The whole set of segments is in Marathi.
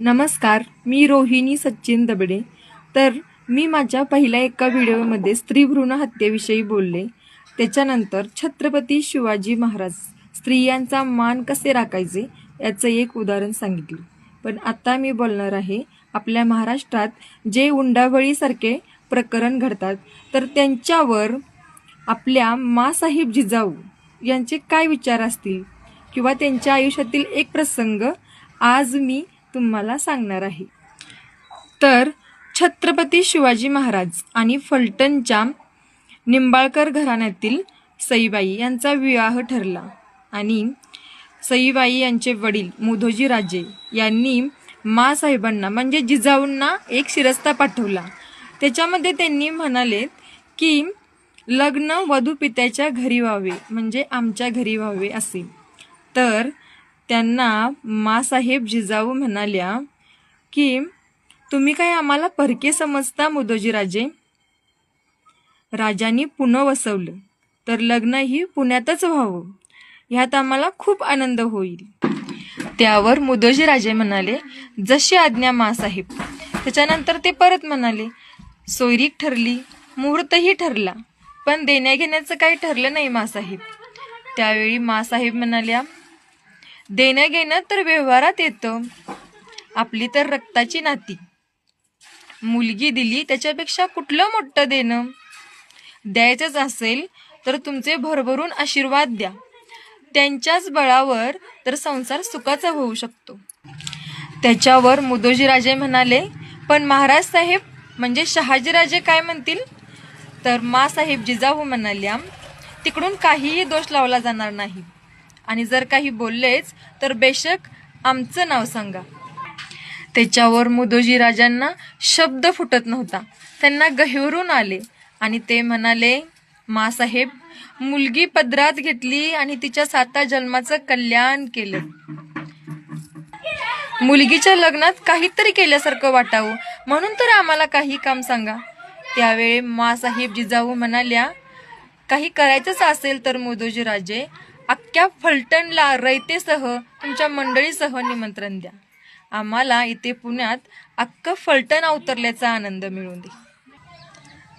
नमस्कार मी रोहिणी सचिन दबडे. तर मी माझ्या पहिल्या एका व्हिडिओमध्ये स्त्री भ्रूण हत्येविषयी बोलले. त्याच्यानंतर छत्रपती शिवाजी महाराज स्त्रियांचा मान कसे राखायचे याचं एक उदाहरण सांगितलं. पण आता मी बोलणार आहे आपल्या महाराष्ट्रात जे उंडावळीसारखे प्रकरण घडतात तर त्यांच्यावर आपल्या मासाहेब जिजाऊ यांचे काय विचार असतील? किंवा त्यांच्या आयुष्यातील एक प्रसंग? आज मी तुम्हाला सांगणार आहे. तर छत्रपती शिवाजी महाराज आणि फलटणच्या निंबाळकर घराण्यातील सईबाई यांचा विवाह ठरला आणि सईबाई यांचे वडील मुधोजी राजे यांनी मासाहेबांना म्हणजे जिजाऊंना एक शिरस्ता पाठवला. त्याच्यामध्ये त्यांनी म्हणाले की लग्न वधू पित्याच्या घरी व्हावे म्हणजे आमच्या घरी व्हावे असे. तर त्यांना मासाहेब जिजाऊ म्हणाल्या की तुम्ही काय आम्हाला परके समजता मुदोजी राजे राजांनी पुणं वसवलं तर लग्नही पुण्यातच व्हावं. ह्यात आम्हाला खूप आनंद होईल. त्यावर मुदोजी राजे म्हणाले जशी आज्ञा मासाहेब त्याच्यानंतर ते परत म्हणाले सोयरीक ठरली मुहूर्तही ठरला पण देण्याघेण्याचं काही ठरलं नाही मासाहेब त्यावेळी मासाहेब म्हणाल्या देणं घेणं तर व्यवहारात येतं. आपली तर रक्ताची नाती. मुलगी दिली त्याच्यापेक्षा कुठलं मोठं देणं? द्यायचंच असेल तर तुमचे भरभरून आशीर्वाद द्या. त्यांच्याच बळावर तर संसार सुखाचा होऊ शकतो. त्याच्यावर मुदोजीराजे म्हणाले पण महाराज साहेब म्हणजे शहाजीराजे काय म्हणतील? तर मासाहेब जिजाऊ म्हणाल्या तिकडून काहीही दोष लावला जाणार नाही. आणि जर काही बोललेच तर बेशक आमचं नाव सांगा. त्याच्यावर मुदोजी राजांना शब्द फुटत नव्हता. त्यांना गहिवरून आले आणि ते म्हणाले मासाहेब मुलगी पदरात घेतली आणि तिच्या साता जन्माचं कल्याण केलं. मुलगीच्या लग्नात काहीतरी केल्यासारखं वाटावं. म्हणून तर आम्हाला काही काम सांगा. त्यावेळी मासाहेब जिजाऊ म्हणाल्या काही करायचंच असेल तर मुदोजी राजे अख्ख्या फलटणला रयतेसह तुमच्या मंडळीसह निमंत्रण द्या. आम्हाला इथे पुण्यात अख्खं फलटण अवतरल्याचा आनंद मिळून दे.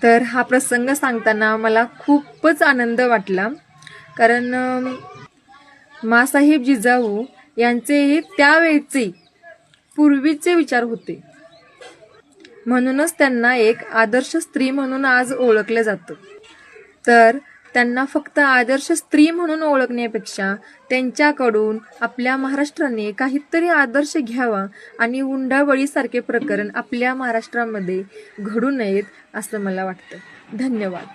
तर हा प्रसंग सांगताना मला खूपच आनंद वाटला. कारण मासाहेब जिजाऊ यांचे हे त्यावेळचे पूर्वीचे विचार होते. म्हणूनच त्यांना एक आदर्श स्त्री म्हणून आज ओळखलं जातं. तर त्यांना फक्त आदर्श स्त्री म्हणून ओळखण्यापेक्षा त्यांच्याकडून आपल्या महाराष्ट्राने काहीतरी आदर्श घ्यावा आणि उंडावळीसारखे प्रकरण आपल्या महाराष्ट्रामध्ये घडू नयेत असं मला वाटतं. धन्यवाद.